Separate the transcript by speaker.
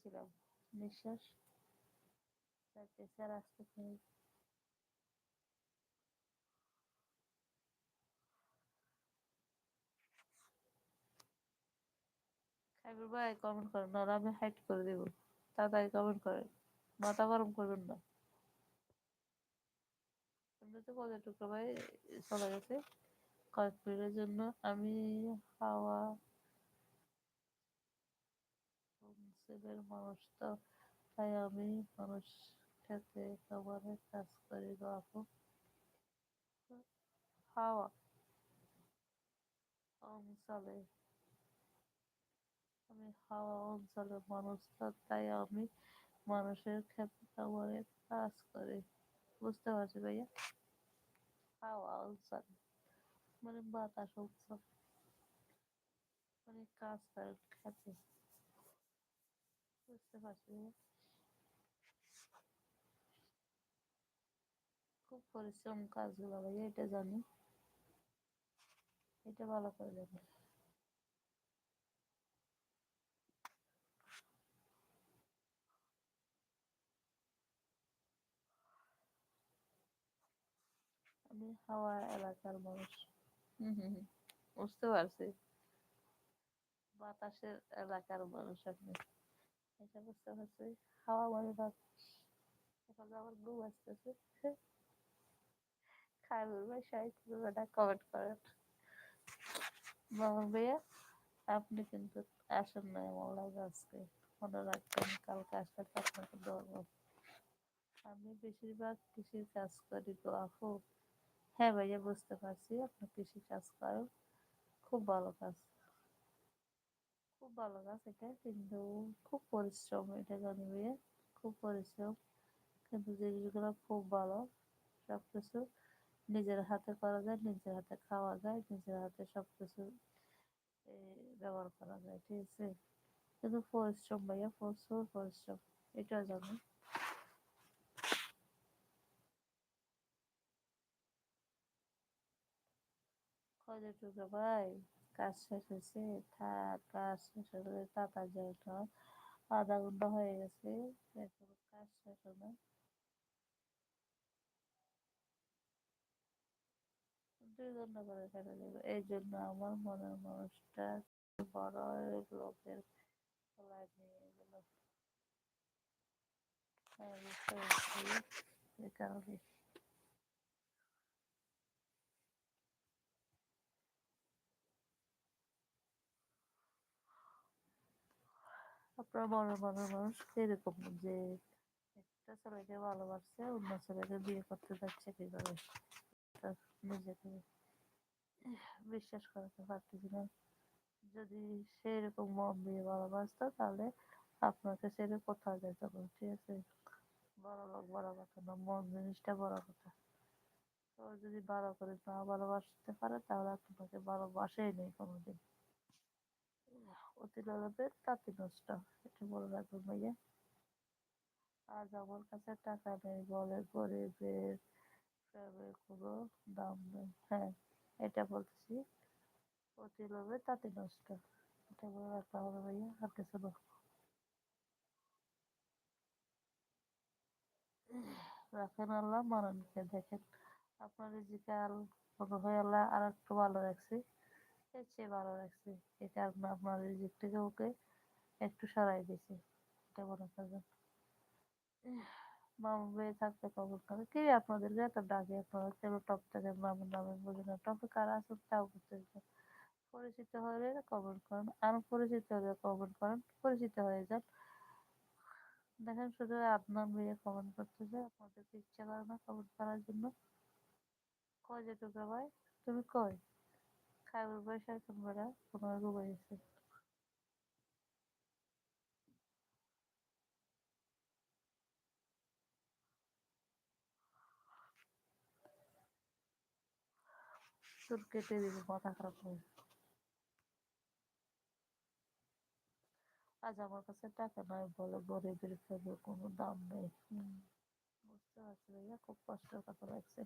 Speaker 1: ছিলাম নিঃশ্বাস আসতে চাই সাইবুর ভাই কমেন্ট করেন, না আমি হাইট করে দেবো। তাড়াতাড়ি কমেন্ট করেন। মাথা গরম করবেন না। এমনিতে পর্যটকরা ভাই চলে গেছে। কয়েক মিনিটের জন্য আমি হাওয়া ছেলের মানুষ তো তাই আমি মানুষ খেতে খাবারের কাজ করি অঞ্চলে। আমি হাওয়া অঞ্চলের মানুষ তো তাই আমি মানুষের খেতে খাবারের কাজ করি। বুঝতে পারছি ভাইয়া? হাওয়া অঞ্চল। মানে বাতাস অঞ্চল। মানে কাজ করে খেতে। বুঝতে পারছি ভাইয়া খুব পরিশ্রম কাজগুলো, ভাইয়া, এটা জানি। এটা ভালো করে জানি আমি হাওয়া এলাকার মানুষ। হম হম, হুম। বুঝতে পারছি। বাতাসের এলাকার মানুষ আপনি। এটা ভাইয়া, আপনি কিন্তু না এমন আজকে। মনে রাখবেন, কালকে আসলে আপনাকে ধরবো আমি বেশিরভাগ কৃষির কাজ করি গো আপু। হ্যাঁ ভাইয়া, বুঝতে পারছি, আপনি কৃষি কাজ করেন। খুব ভালো কাজ। খুব ভালো কাজ এটা কিন্তু খুব পরিশ্রম এটা জানি খুব পরিশ্রম। কিন্তু জিনিসগুলো খুব ভালো সব কিছু নিজের হাতে করা যায়, নিজের হাতে খাওয়া যায়, নিজের হাতে সব কিছু ব্যবহার করা যায়, ঠিক আছে? কিন্তু পরিশ্রম ভাইয়া, প্রচুর পরিশ্রম, এটা জানি। কয়টা ভাই? কাজ শেষ হয়েছে কাজ শেষ হয়ে তাতা আধা ঘণ্টা হয়ে গেছে এখনও কাজ শেষ না দুই করে এই জন্য আমার মনের মানুষটা বড় লোকের নিয়ে গেল। হ্যাঁ এই কারণে মনের মনের মানুষ এরকম যে একটা ছেলেকে ভালোবাসছে, অন্য ছেলেকে বিয়ে করতে যাচ্ছে কি করে তার নিজেকে বিশ্বাস করাতে না। যদি সেরকম মন দিয়ে ভালোবাসতো, তাহলে আপনাকে ছেড়ে কোথাও যেত ঠিক আছে? বড় লোক বড় কথা না, মন জিনিসটা বড় কথা। তো যদি ভালো করে না ভালোবাসতে পারে, তাহলে আপনাকে ভালোবাসেই নেই কোনোদিন। অতি লোভে তাঁতি নষ্ট এটা বলে রাখবেন ভাইয়া। আজ আমার কাছে টাকা নেই বলে গরিবের প্রেমের কোনো দাম নেই। হ্যাঁ এটা বলতেছি। অতি লোভে তাঁতি নষ্ট। এটা বলে রাখতে হবে ভাইয়া, আর কিছু না। রাখেন আল্লাহ মাননকে দেখেন। আপনার রিজিকাল মনে হয় আল্লাহ আর একটু ভালো রাখছে। এর চেয়ে ভালো লাগছে। এই কারণে আপনার রিজিক থেকে ওকে একটু সরাই দিয়েছে। এটা মনে করবেন। মামু বেয়ে থাকতে কবর করে কি আপনাদেরকে এত ডাকে? আপনারা কেন টপ থেকে মামুর নামে বুঝে না? টপে কারা আসুন তাও বুঝতে পরিচিত হলে কমেন্ট করেন। আর পরিচিত হলে কমেন্ট করেন। পরিচিত হয়ে যান। দেখেন শুধু আদনান ভাইয়া কমেন্ট করতেছে আপনাদেরকে ইচ্ছা করে না কমেন্ট করার জন্য। কয় যে ভাই? তুমি কই চুল কেটে দিব, মাথা খারাপ হয়ে আজ আমার কাছে টাকা নাই বলে গরিবের ফেলে কোনো দাম নেই। বুঝতে পারছি ভাইয়া, খুব কষ্টের কথা লাগছে।